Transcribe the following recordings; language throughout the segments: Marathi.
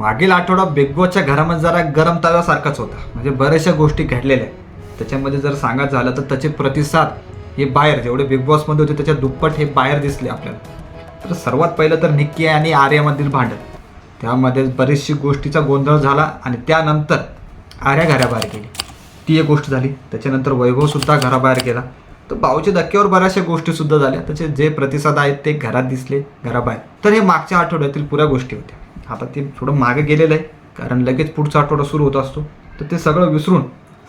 मागील आठवडा बिग बॉसच्या घरामध्ये जरा गरम ताजासारखाच होता. म्हणजे बऱ्याचशा गोष्टी घडलेल्या आहेत. त्याच्यामध्ये जर सांगायचं झालं तर त्याचे प्रतिसाद हे बाहेर जेवढे बिग बॉसमध्ये होते त्याच्या दुप्पट हे बाहेर दिसले आपल्याला. तर सर्वात पहिलं तर निक्की आणि आर्यामधील भांडण. त्यामध्ये बरीचशी गोष्टीचा गोंधळ झाला आणि त्यानंतर आर्या घराबाहेर गेली. ती एक गोष्ट झाली. त्याच्यानंतर वैभवसुद्धा घराबाहेर गेला. तर भाऊच्या धक्क्यावर बऱ्याचशा गोष्टीसुद्धा झाल्या. त्याचे जे प्रतिसाद आहेत ते घरात दिसले घराबाहेर. तर हे मागच्या आठवड्यातील पुऱ्या गोष्टी होत्या. आता ते थोडं मागे गेलेलं आहे कारण लगेच पुढचा आठवडा सुरू होत असतो. तर ते सगळं विसरून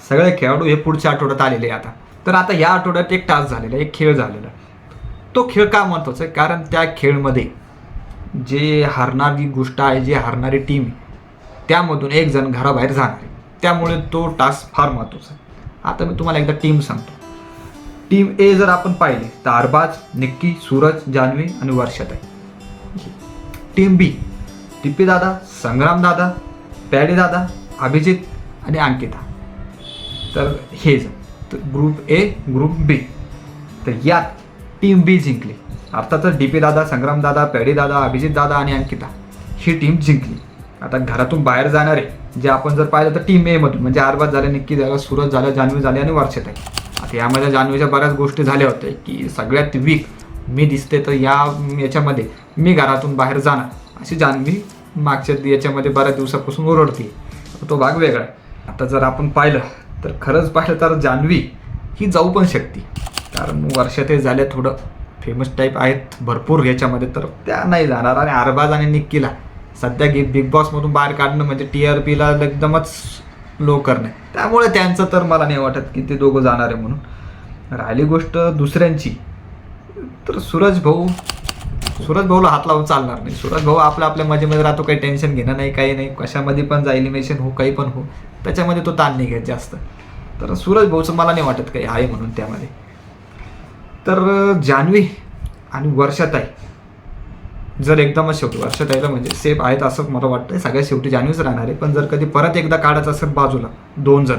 सगळे खेळाडू हे पुढच्या आठवड्यात आलेले आहे आता. तर आता या आठवड्यात एक टास्क झालेला आहे एक खेळ झालेला तो खेळ का महत्त्वाचा आहे? कारण त्या खेळमध्ये जे हारणारी गोष्ट आहे जी हारणारी टीम त्यामधून एक जण घराबाहेर जाणार आहे. त्यामुळे तो टास्क फार महत्त्वाचा आहे. आता मी तुम्हाला एकदा टीम सांगतो. टीम ए जर आपण पाहिले तर अरबाज निक्की सूरज जान्हवी आणि वर्षाताई. टीम बी टिप्पी दादा संग्राम दादा पॅडी दादा अभिजित आणि अंकिता. तर हे तर ग्रुप ए ग्रुप बी तर यात टीम बी जिंकली. अर्थातच डी पी दादा संग्राम दादा पॅडी दादा अभिजित दादा आणि अंकिता ही टीम जिंकली. आता घरातून बाहेर जाणारे जे आपण जर पाहिलं तर टीम ए मधून म्हणजे आरबात झाले निक्की झालं सुरत झालं जान्हवी झाली आणि वर्षेत आहे आता यामध्ये जान्हवीच्या बऱ्याच गोष्टी झाल्या होत्या की सगळ्यात वीक मी दिसते तर या याच्यामध्ये मी घरातून बाहेर जाणार. अशी जान्हवी मागच्या याच्यामध्ये बऱ्याच दिवसापासून ओरडते. तो भाग वेगळा. आता जर आपण पाहिलं तर खरंच पाहिलं तर जान्हवी ही जाऊ पण शकते. कारण वर्षात हे झाल्या थोडं फेमस टाईप आहेत भरपूर याच्यामध्ये तर त्या नाही जाणार. आणि अरबाज आणि निक्कीला सध्या गी बिग बॉसमधून बाहेर काढणं म्हणजे टी आर पीला एकदमच लो करणं त्यामुळे त्यांचं तर मला नाही वाटत की ते दोघं जाणार आहे म्हणून. राहिली गोष्ट दुसऱ्यांची. तर सूरज भाऊ सूरज भाऊला हात लावून चालणार नाही. सूरज भाऊ आपल्या आपल्या मजेमध्ये राहतो काही टेन्शन घेणं नाही काही नाही. कशामध्ये पण जा एलिमिनेशन हो काही पण हो. त्याच्यामध्ये तो ताण नाही घेत जास्त. तर सूरज भाऊचं मला नाही वाटत काही आहे म्हणून त्यामध्ये. तर जान्हवी आणि वर्षाताई. जर एकदमच शेवटी वर्षाताईला म्हणजे सेफ आहेत असं मला वाटतं सगळ्यात शेवटी जान्हवीच राहणार आहे. पण जर कधी परत एकदा काढायचं असेल बाजूला दोन जण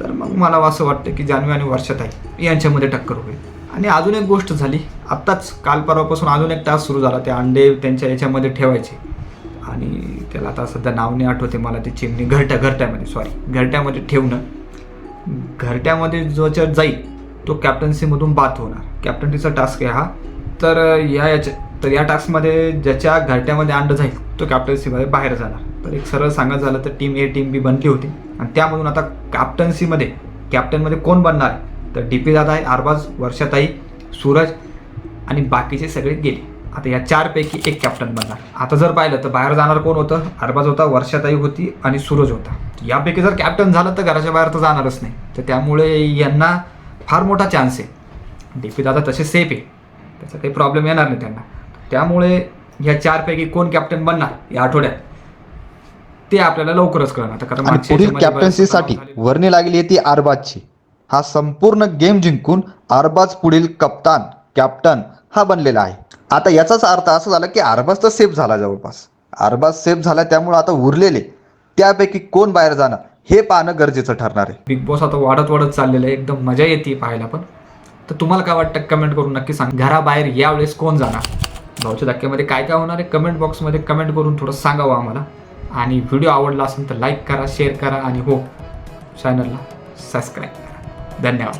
तर मग मला असं वाटतं की जान्हवी आणि वर्षाताई यांच्यामध्ये टक्कर होईल. आणि अजून एक गोष्ट झाली. आत्ताच काल परवापासून अजून एक टास्क सुरू झाला. ते अंडे त्यांच्या याच्यामध्ये ठेवायचे. आणि त्याला आता सध्या नाव नाही आठवते मला. ते चिमणी घरट्या घरट्यामध्ये सॉरी घरट्यामध्ये ठेवणं. घरट्यामध्ये जो याच्यात जाईल तो कॅप्टन्सीमधून बाद होणार. कॅप्टन्सीचा टास्क आहे हा. तर या याच्या तर या टास्कमध्ये ज्याच्या घरट्यामध्ये अंड जाईल तो कॅप्टन्सीमध्ये बाहेर जाणार. तर एक सरळ सांगायचं झालं तर टीम ए टीम बी बनली होती. आणि त्यामधून आता कॅप्टन्सीमध्ये कॅप्टनमध्ये कोण बनणार आहे? तर डी पी दादा आहे अरबाज वर्षाताई सूरज आणि बाकीचे सगळे गेले. आता या चारपैकी एक कॅप्टन बनणार. आता जर पाहिलं तर बाहेर जाणार कोण होतं? अरबाज होता वर्षाताई होती आणि सूरज होता. यापैकी जर कॅप्टन झालं तर घराच्या बाहेर तर जाणारच नाही. तर त्यामुळे यांना फार मोठा चान्स आहे. डी पी दादा तसे सेफ आहे. त्याचा काही प्रॉब्लेम येणार नाही त्यांना. त्यामुळे या चारपैकी कोण कॅप्टन बनणार या आठवड्यात? ते आपल्याला लवकरच कळणार. आता कारण कॅप्टन्सीसाठी. वर्णी लागली आहे ती आरबाजची हा संपूर्ण गेम जिंकून अरबाज पुढील कप्तान कॅप्टन हा बनलेला आहे. आता याचाच अर्थ असा झाला की अरबाज तर सेफ झाला जवळपास. अरबाज सेफ झाला त्यामुळे आता उरलेले त्यापैकी कोण बाहेर जाणार हे पाहणं गरजेचं ठरणार आहे. बिग बॉस आता वाढत वाढत चाललेलं आहे एकदम मजा येते पाहायला पण. तर तुम्हाला काय वाटतं? कमेंट करून नक्की सांग. घराबाहेर यावेळेस कोण जाणार? भाऊच्या धक्क्यामध्ये काय काय होणार आहे? कमेंट बॉक्समध्ये कमेंट करून थोडं सांगावं आम्हाला. आणि व्हिडिओ आवडला असेल तर लाईक करा शेअर करा आणि हो चॅनलला सबस्क्राईब करा. धन्यवाद